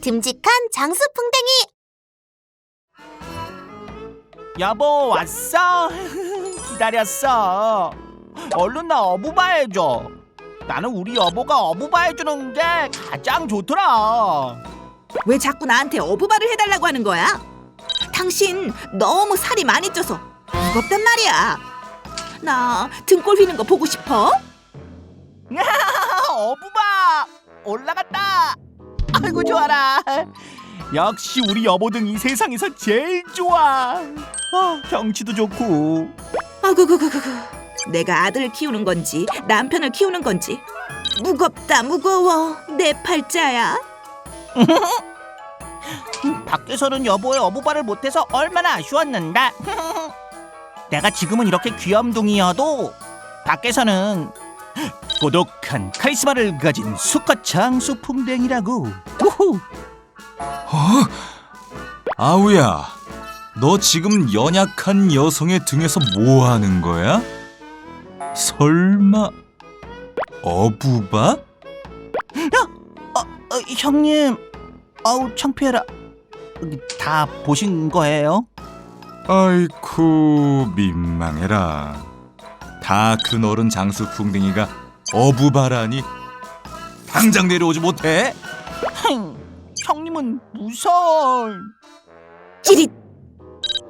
듬직한 장수풍뎅이 여보 왔어? 기다렸어. 얼른 나 어부바 해줘. 나는 우리 여보가 어부바 해주는 게 가장 좋더라. 왜 자꾸 나한테 어부바를 해달라고 하는 거야? 당신 너무 살이 많이 쪄서 무겁단 말이야. 나 등골 휘는 거 보고 싶어? 어부바 올라갔다. 아이고 좋아라. 역시 우리 여보 등이 세상에서 제일 좋아. 아, 경치도 좋고. 아구구구구구. 내가 아들을 키우는 건지 남편을 키우는 건지 무겁다 무거워 내 팔자야. 밖에서는 여보의 어부바를 못해서 얼마나 아쉬웠는데. 내가 지금은 이렇게 귀염둥이여도 밖에서는 고독한 카리스마를 가진 수컷 장수 풍뎅이라고. 우후. 어? 아우야, 너 지금 연약한 여성의 등에서 뭐 하는 거야? 설마 어부바? 어, 형님, 아우 창피해라. 다 보신 거예요? 아이쿠 민망해라. 다그 너른 장수 풍뎅이가 어부바라니 당장 내려오지 못해? 흥, 형님은 무서워. 찌릿.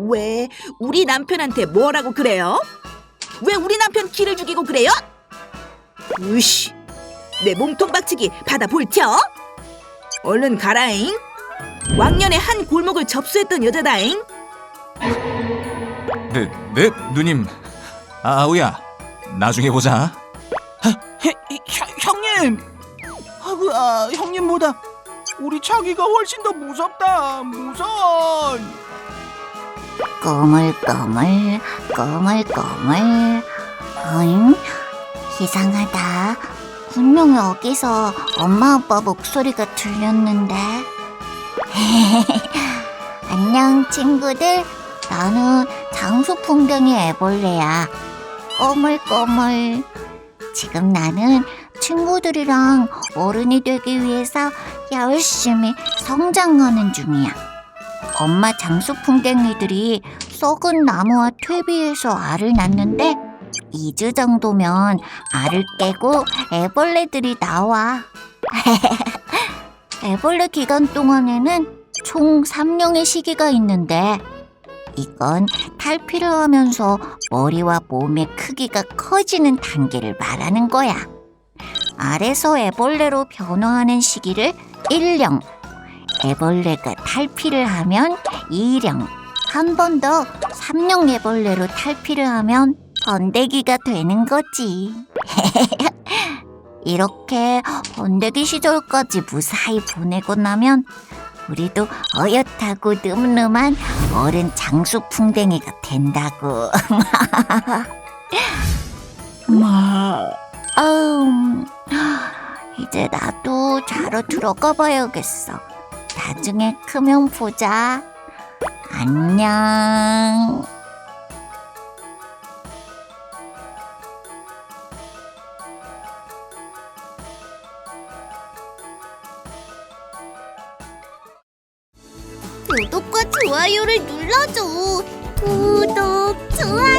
왜 우리 남편한테 뭐라고 그래요? 왜 우리 남편 기를 죽이고 그래요? 으씨, 내 몸통 박치기 받아 볼텨. 얼른 가라잉. 왕년에 한 골목을 접수했던 여자다잉. 네, 네 누님. 아우야, 나중에 보자. 해, 형, 형님. 아구, 아, 형님보다 우리 차기가 훨씬 더 무섭다. 무서워. 꼬물꼬물 꼬물꼬물 어잉? 이상하다 분명 여기서 엄마 아빠 목소리가 들렸는데 안녕 친구들 나는 장수 풍뎅이 애벌레야 꼬물꼬물 지금 나는 친구들이랑 어른이 되기 위해서 열심히 성장하는 중이야 엄마 장수풍뎅이들이 썩은 나무와 퇴비에서 알을 낳는데 2주 정도면 알을 깨고 애벌레들이 나와. 애벌레 기간 동안에는 총 3년의 시기가 있는데 이건 탈피를 하면서 머리와 몸의 크기가 커지는 단계를 말하는 거야. 알에서 애벌레로 변화하는 시기를 1령, 애벌레가 탈피를 하면 2령, 한 번 더 3령 애벌레로 탈피를 하면 번데기가 되는 거지. 이렇게 번데기 시절까지 무사히 보내고 나면 우리도 어엿하고 늠름한 어른 장수풍뎅이가 된다고. 마. 아음, 이제 나도 자러 들어가 봐야겠어. 나중에 크면 보자. 안녕. 구독과 좋아요를 눌러줘. 구독, 좋아요.